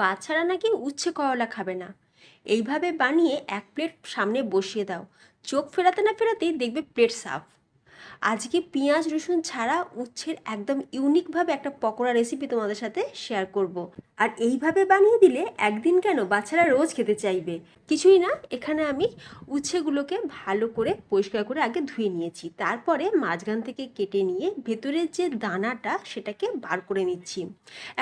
বাচ্চারা নাকি উচ্ছে করলা খাবে না। এইভাবে বানিয়ে এক প্লেট সামনে বসিয়ে দাও। চোখ ফেরাতে না ফেরাতেই দেখবে প্লেট সাফ। আজকে পেঁয়াজ, রসুন ছাড়া উচ্ছের একদম ইউনিকভাবে একটা পকোড়া রেসিপি তোমাদের সাথে শেয়ার করব। আর এইভাবে বানিয়ে দিলে একদিন কেন বাচ্চারা রোজ খেতে চাইবে? কিছুই না, এখানে আমি উচ্ছেগুলোকে ভালো করে পরিষ্কার করে আগে ধুয়ে নিয়েছি। তারপরে মাঝখান থেকে কেটে নিয়ে ভেতরের যে দানাটা, সেটাকে বার করে নিচ্ছি।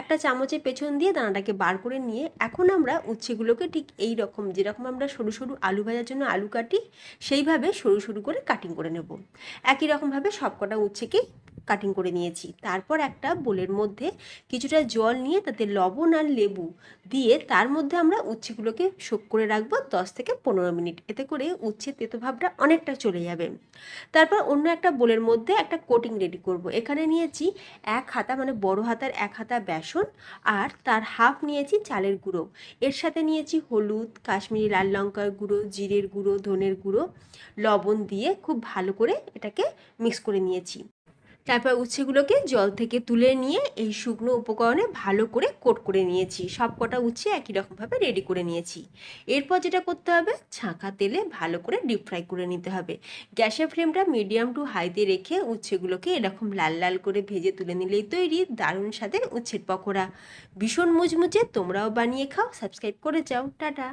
একটা চামচের পেছন দিয়ে দানাটাকে বার করে নিয়ে এখন আমরা উচ্ছেগুলোকে ঠিক এই রকম যেরকম আমরা সরু সরু আলু ভাজার জন্য আলু কাটি, সেইভাবে সরু সরু করে কাটিং করে নেব। একই রকমভাবে সবকটা উচ্ছেকে কাটিং করে নিয়েছি। তারপর একটা বোলের মধ্যে কিছুটা জল নিয়ে তাতে লবণ আর লেবু দিয়ে তার মধ্যে আমরা উচ্ছেগুলোকে শোক করে রাখব দশ থেকে পনেরো মিনিট। এতে করে উচ্ছে তেতো ভাবটা অনেকটা চলে যাবে। তারপর অন্য একটা বোলের মধ্যে একটা কোটিং রেডি করব। এখানে নিয়েছি এক হাতা মানে বড় হাতার এক হাতা বেসন আর তার হাফ নিয়েছি চালের গুঁড়ো। এর সাথে নিয়েছি হলুদ, কাশ্মীরি লাল লঙ্কার গুঁড়ো, জিরের গুঁড়ো, ধনের গুঁড়ো, লবণ দিয়ে খুব ভালো করে এটাকে মিক্স করে নিয়েছি। তারপর উচ্ছেগুলোকে জল থেকে তুলে নিয়ে এই শুকনো উপকরণে ভালো করে কোট করে নিয়েছি। সব কটা উচ্ছে একই রকমভাবে রেডি করে নিয়েছি। এরপর যেটা করতে হবে, ছাঁকা তেলে ভালো করে ডিপ ফ্রাই করে নিতে হবে। গ্যাসের ফ্লেমটা মিডিয়াম টু হাইতে রেখে উচ্ছেগুলোকে এরকম লাল লাল করে ভেজে তুলে নিলেই তৈরি দারুণ স্বাদের উচ্ছের পকোড়া। ভীষণ মুচমুচে তোমরাও বানিয়ে খাও সাবস্ক্রাইব করে যাও। টাটা!